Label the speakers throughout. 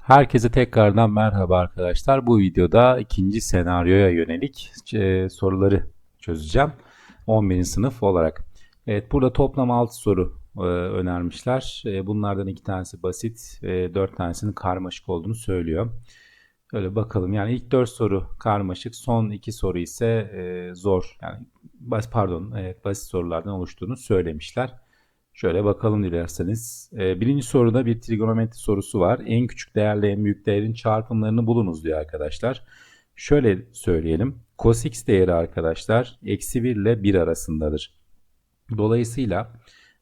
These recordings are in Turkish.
Speaker 1: Herkese tekrardan merhaba arkadaşlar. Bu videoda ikinci senaryoya yönelik e, soruları çözeceğim. 11. sınıf olarak. Evet burada toplam 6 soru e, önermişler. E, bunlardan iki tanesi basit, e, 4 tanesinin karmaşık olduğunu söylüyor. Öyle bakalım. Yani ilk 4 soru karmaşık, son 2 soru ise zor. Yani bas pardon, basit sorulardan oluştuğunu söylemişler. Şöyle bakalım dilerseniz. Ee, birinci soruda bir trigonometri sorusu var. En küçük değerle en büyük değerin çarpımlarını bulunuz diyor arkadaşlar. Şöyle söyleyelim. Cos x değeri arkadaşlar eksi 1 ile 1 arasındadır. Dolayısıyla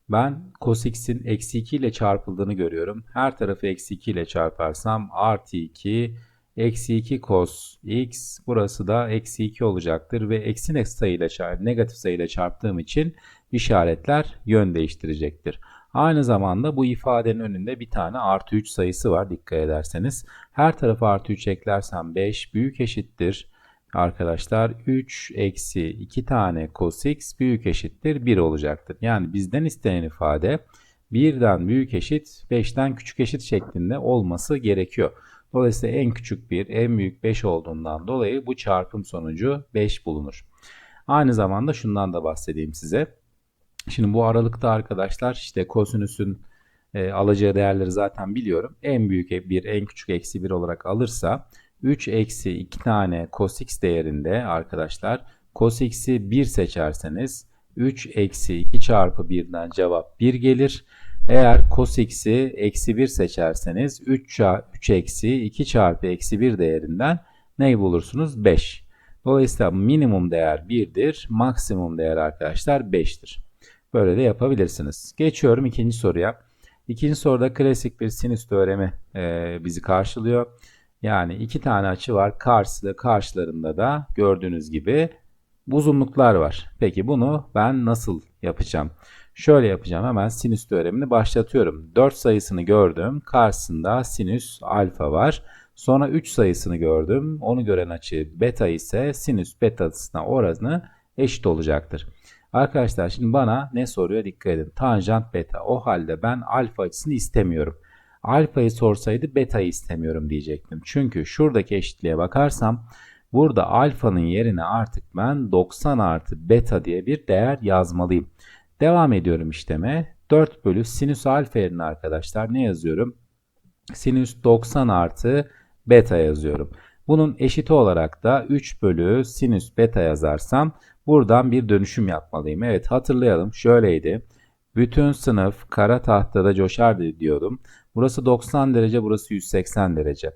Speaker 1: ben cos x'in eksi 2 ile çarpıldığını görüyorum. Her tarafı eksi 2 ile çarparsam artı 2 eksi 2 cos x burası da eksi 2 olacaktır ve eksi sayıyla çarp, negatif sayıyla çarptığım için işaretler yön değiştirecektir. Aynı zamanda bu ifadenin önünde bir tane artı 3 sayısı var dikkat ederseniz. Her tarafa artı 3 eklersem 5 büyük eşittir. Arkadaşlar 3 eksi 2 tane cos x büyük eşittir 1 olacaktır. Yani bizden istenen ifade 1'den büyük eşit 5'ten küçük eşit şeklinde olması gerekiyor. Dolayısıyla en küçük 1, en büyük 5 olduğundan dolayı bu çarpım sonucu 5 bulunur. Aynı zamanda şundan da bahsedeyim size. Şimdi bu aralıkta arkadaşlar işte kosinüsün e, alacağı değerleri zaten biliyorum. En büyük 1, en küçük eksi 1 olarak alırsa 3 eksi 2 tane cos x değerinde arkadaşlar cos x'i 1 seçerseniz 3 eksi 2 çarpı 1'den cevap 1 gelir. Eğer cos x'i eksi 1 seçerseniz 3, 3 eksi 2 çarpı eksi 1 değerinden ne bulursunuz? 5. Dolayısıyla minimum değer 1'dir. Maksimum değer arkadaşlar 5'tir. Böyle de yapabilirsiniz. Geçiyorum ikinci soruya. İkinci soruda klasik bir sinüs teoremi e, bizi karşılıyor. Yani iki tane açı var. Karşıda karşılarında da gördüğünüz gibi uzunluklar var. Peki bunu ben nasıl yapacağım? Şöyle yapacağım hemen sinüs teoremini başlatıyorum. 4 sayısını gördüm. Karşısında sinüs alfa var. Sonra 3 sayısını gördüm. Onu gören açı beta ise sinüs betasına oranı eşit olacaktır. Arkadaşlar şimdi bana ne soruyor dikkat edin. Tanjant beta. O halde ben alfa açısını istemiyorum. Alfayı sorsaydı beta'yı istemiyorum diyecektim. Çünkü şuradaki eşitliğe bakarsam burada alfanın yerine artık ben 90 artı beta diye bir değer yazmalıyım. Devam ediyorum işleme. 4 bölü sinüs alfa yerine arkadaşlar ne yazıyorum? Sinüs 90 artı beta yazıyorum. Bunun eşiti olarak da 3 bölü sinüs beta yazarsam buradan bir dönüşüm yapmalıyım. Evet hatırlayalım şöyleydi. Bütün sınıf kara tahtada coşardı diyordum. Burası 90 derece burası 180 derece.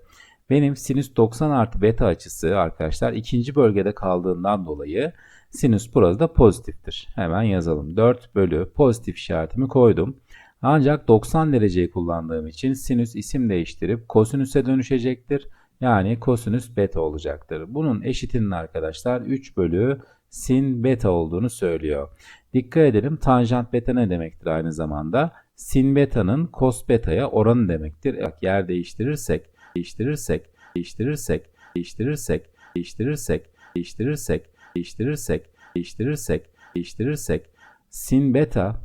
Speaker 1: Benim sinüs 90 artı beta açısı arkadaşlar ikinci bölgede kaldığından dolayı sinüs burada da pozitiftir. Hemen yazalım. 4 bölü pozitif işaretimi koydum. Ancak 90 dereceyi kullandığım için sinüs isim değiştirip kosinüse dönüşecektir. Yani kosinüs beta olacaktır. Bunun eşitinin arkadaşlar 3 bölü sin beta olduğunu söylüyor. Dikkat edelim tanjant beta ne demektir aynı zamanda? Sin beta'nın cos beta'ya oranı demektir. Yer değiştirirsek, değiştirirsek, değiştirirsek, değiştirirsek, değiştirirsek, değiştirirsek, değiştirirsek, değiştirirsek, değiştirirsek sin beta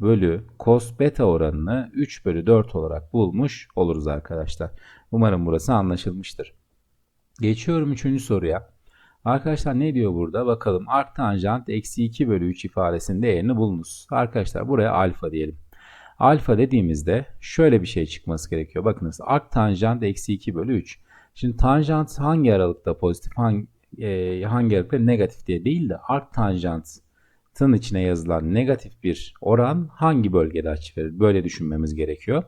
Speaker 1: bölü cos beta oranını 3 bölü 4 olarak bulmuş oluruz arkadaşlar. Umarım burası anlaşılmıştır. Geçiyorum 3. soruya. Arkadaşlar ne diyor burada? Bakalım arc tanjant eksi 2 bölü 3 ifadesinin değerini bulunuz. Arkadaşlar buraya alfa diyelim. Alfa dediğimizde şöyle bir şey çıkması gerekiyor. Bakınız arc tanjant eksi 2 bölü 3. Şimdi tanjant hangi aralıkta pozitif hangi, e, hangi aralıkta negatif diye değil de arc tanjantın içine yazılan negatif bir oran hangi bölgede açı verir? Böyle düşünmemiz gerekiyor.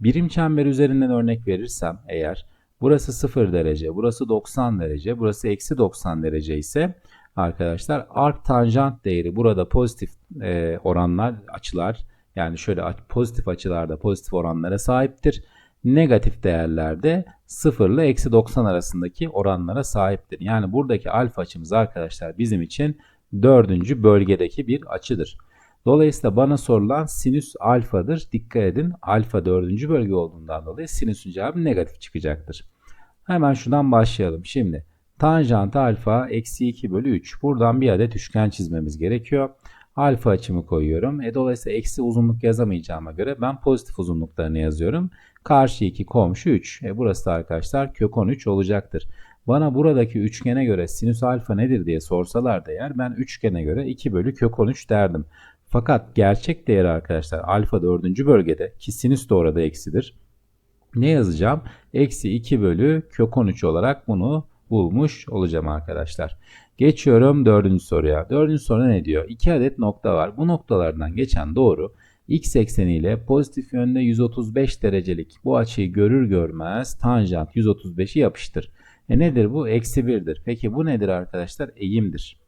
Speaker 1: Birim çember üzerinden örnek verirsem eğer burası 0 derece, burası 90 derece, burası eksi 90 derece ise arkadaşlar arc tanjant değeri burada pozitif e, oranlar, açılar yani şöyle pozitif açılarda pozitif oranlara sahiptir. Negatif değerlerde 0 ile eksi 90 arasındaki oranlara sahiptir. Yani buradaki alfa açımız arkadaşlar bizim için dördüncü bölgedeki bir açıdır. Dolayısıyla bana sorulan sinüs alfadır. Dikkat edin alfa dördüncü bölge olduğundan dolayı sinüsün cevabı negatif çıkacaktır. Hemen şuradan başlayalım. Şimdi tanjant alfa eksi 2 bölü 3. Buradan bir adet üçgen çizmemiz gerekiyor. Alfa açımı koyuyorum. E, dolayısıyla eksi uzunluk yazamayacağıma göre ben pozitif uzunluklarını yazıyorum. Karşı 2 komşu 3. E, burası da arkadaşlar kök 13 olacaktır. Bana buradaki üçgene göre sinüs alfa nedir diye sorsalar eğer ben üçgene göre 2 bölü kök 13 derdim. Fakat gerçek değeri arkadaşlar alfa 4. bölgede ki sinüs de orada eksidir. Ne yazacağım? Eksi 2 bölü kök 13 olarak bunu bulmuş olacağım arkadaşlar. Geçiyorum dördüncü soruya. Dördüncü soru ne diyor? 2 adet nokta var. Bu noktalardan geçen doğru x ekseniyle pozitif yönde 135 derecelik bu açıyı görür görmez tanjant 135'i yapıştır. E nedir bu? Eksi 1'dir. Peki bu nedir arkadaşlar? Eğimdir.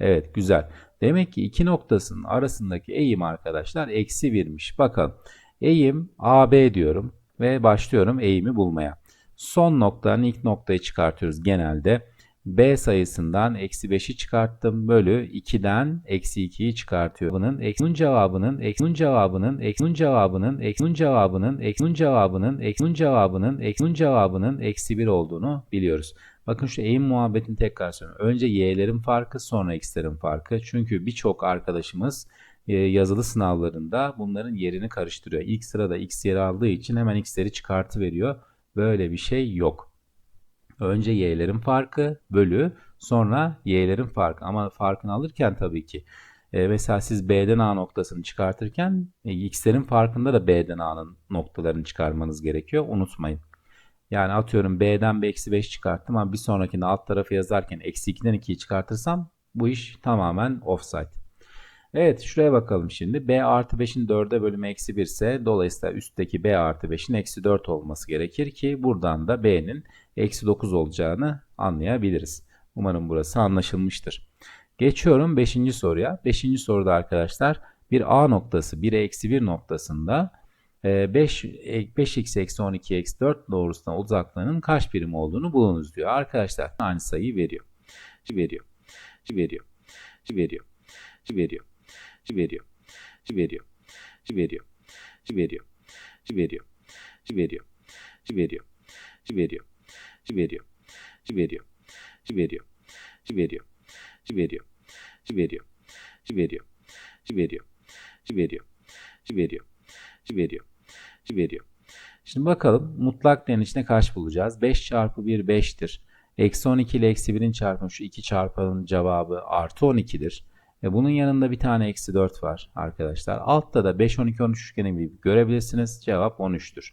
Speaker 1: Evet güzel. Demek ki iki noktasının arasındaki eğim arkadaşlar eksi 1'miş. Bakın eğim AB diyorum ve başlıyorum eğimi bulmaya. Son noktanın ilk noktayı çıkartıyoruz genelde. B sayısından eksi 5'i çıkarttım bölü 2'den eksi 2'yi çıkartıyor. Bunun eksunun cevabının eksunun cevabının eksunun cevabının eksunun cevabının eksunun cevabının eksunun cevabının eksunun cevabının eksi 1 olduğunu biliyoruz. Bakın şu eğim muhabbetini tekrar söylüyorum. Önce y'lerin farkı sonra x'lerin farkı. Çünkü birçok arkadaşımız e, yazılı sınavlarında bunların yerini karıştırıyor. İlk sırada x yeri aldığı için hemen x'leri çıkartıveriyor. Böyle bir şey yok. Önce y'lerin farkı bölü sonra y'lerin farkı. Ama farkını alırken tabii ki e, mesela siz B'den A noktasını çıkartırken e, x'lerin farkında da B'den A'nın noktalarını çıkarmanız gerekiyor. Unutmayın. Yani atıyorum B'den bir eksi 5 çıkarttım ama bir sonrakinde alt tarafı yazarken eksi 2'den 2'yi çıkartırsam bu iş tamamen offside. Evet şuraya bakalım şimdi. B artı 5'in 4'e bölümü eksi 1 ise dolayısıyla üstteki B artı 5'in eksi 4 olması gerekir ki buradan da B'nin eksi 9 olacağını anlayabiliriz. Umarım burası anlaşılmıştır. Geçiyorum 5. soruya. 5. soruda arkadaşlar bir A noktası 1'e eksi 1 noktasında 5, 5x eksi 12 eksi 4 doğrusuna uzaklığının kaç birim olduğunu bulunuz diyor. Arkadaşlar aynı sayıyı veriyor. Veriyor. Veriyor. Veriyor. Veriyor veriyor. Veriyor. veriyor. veriyor. veriyor. veriyor. veriyor. veriyor. veriyor. veriyor. veriyor. veriyor. veriyor. veriyor. veriyor. veriyor. veriyor. veriyor. veriyor. veriyor. Şimdi bakalım mutlak değerin içine kaç bulacağız? 5 çarpı 1 5'tir. Eksi 12 ile eksi 1'in çarpımı şu 2 çarpanın cevabı artı 12'dir. E bunun yanında bir tane eksi 4 var arkadaşlar. Altta da 5, 12, 13 üçgeni görebilirsiniz. Cevap 13'tür.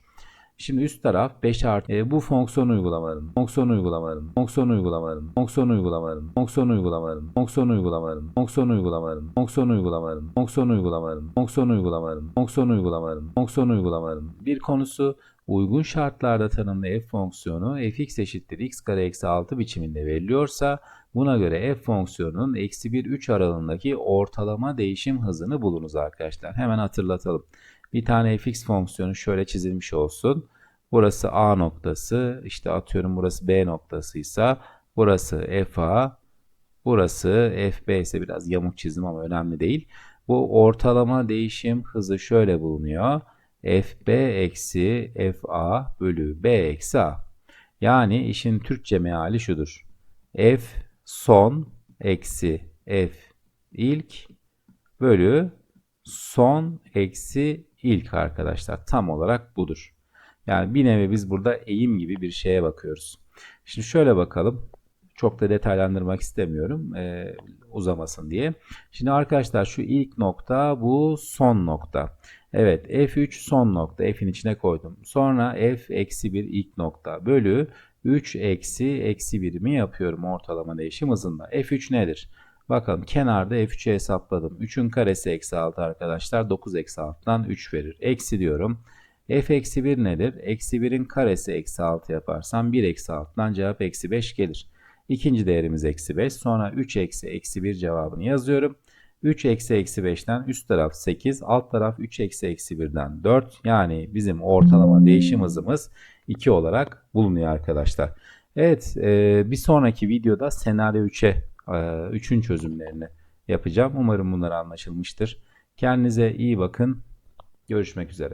Speaker 1: Şimdi üst taraf 5 artı e, bu fonksiyon uygulamalarının, fonksiyon uygulamalarının, fonksiyon uygulamalarının, fonksiyon uygulamalarının, fonksiyon uygulamalarının, fonksiyon uygulamalarının, fonksiyon uygulamalarının, fonksiyon uygulamalarının, fonksiyon uygulamalarının, fonksiyon uygulamalarının, fonksiyon uygulamalarının, fonksiyon uygulamalarının bir konusu uygun şartlarda tanımlı f fonksiyonu fx eşittir x kare eksi 6 biçiminde veriliyorsa buna göre f fonksiyonunun eksi 1 3 aralığındaki ortalama değişim hızını bulunuz arkadaşlar. Hemen hatırlatalım. Bir tane fx fonksiyonu şöyle çizilmiş olsun. Burası a noktası işte atıyorum burası b noktasıysa burası fa burası fb ise biraz yamuk çizdim ama önemli değil. Bu ortalama değişim hızı şöyle bulunuyor fb eksi fa bölü b eksi a. Yani işin Türkçe meali şudur. f son eksi f ilk bölü son eksi ilk arkadaşlar. Tam olarak budur. Yani bir nevi biz burada eğim gibi bir şeye bakıyoruz. Şimdi şöyle bakalım. Çok da detaylandırmak istemiyorum e, uzamasın diye. Şimdi arkadaşlar şu ilk nokta bu son nokta. Evet f3 son nokta f'in içine koydum. Sonra f eksi 1 ilk nokta bölü 3 eksi eksi 1'imi yapıyorum ortalama değişim hızında. f3 nedir? Bakalım kenarda f3'ü hesapladım. 3'ün karesi eksi 6 arkadaşlar. 9 eksi 6'dan 3 verir. Eksi diyorum. f eksi 1 nedir? Eksi 1'in karesi eksi 6 yaparsam 1 eksi 6'dan cevap eksi 5 gelir. İkinci değerimiz eksi 5. Sonra 3 eksi eksi 1 cevabını yazıyorum. 3 eksi eksi 5'ten üst taraf 8, alt taraf 3 eksi eksi 1'den 4. Yani bizim ortalama değişim hızımız 2 olarak bulunuyor arkadaşlar. Evet e, bir sonraki videoda senaryo 3'e 3'ün çözümlerini yapacağım. Umarım bunlar anlaşılmıştır. Kendinize iyi bakın. Görüşmek üzere.